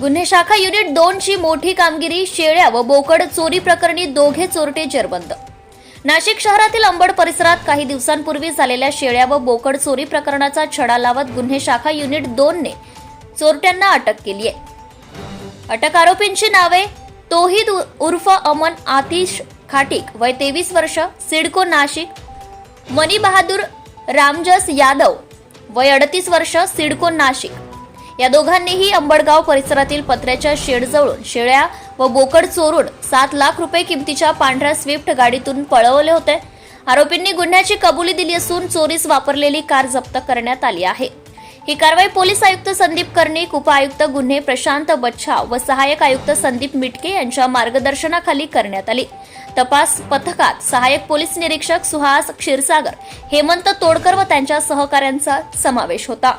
गुन्हे शाखा युनिट दोन ची मोठी कामगिरी शेळ्या व बोकड चोरी प्रकरणी दोघे चोरटे जेरबंद. नाशिक शहरातील अंबड परिसरात काही दिवसांपूर्वी झालेल्या शेळ्या व बोकड चोरी प्रकरणाचा छडा लावत गुन्हे शाखा युनिट दोन ने चोरट्यांना अटक केली आहे. अटक आरोपींची नावे तोहिद उ- उर्फ अमन आतिश खाटिक वय तेवीस वर्ष सिडको नाशिक मनी बहादूर रामजस यादव वय अडतीस वर्ष सिडको नाशिक. या दोघांनीही अंबडगाव परिसरातील पत्र्याच्या शेडजवळून शेळ्या व बोकड चोरून सात लाख रुपये किमतीच्या पांढऱ्या स्विफ्ट गाडीतून पळवले होते. आरोपींनी गुन्ह्याची कबुली दिली असून चोरीस वापरलेली कार जप्त करण्यात आली आहे. ही कारवाई पोलीस आयुक्त संदीप कर्णिक उपआयुक्त गुन्हे प्रशांत बच्छाव व सहाय्यक आयुक्त संदीप मिटके यांच्या मार्गदर्शनाखाली करण्यात आली. तपास पथकात सहाय्यक पोलीस निरीक्षक सुहास क्षीरसागर हेमंत तोडकर व त्यांच्या सहकाऱ्यांचा समावेश होता.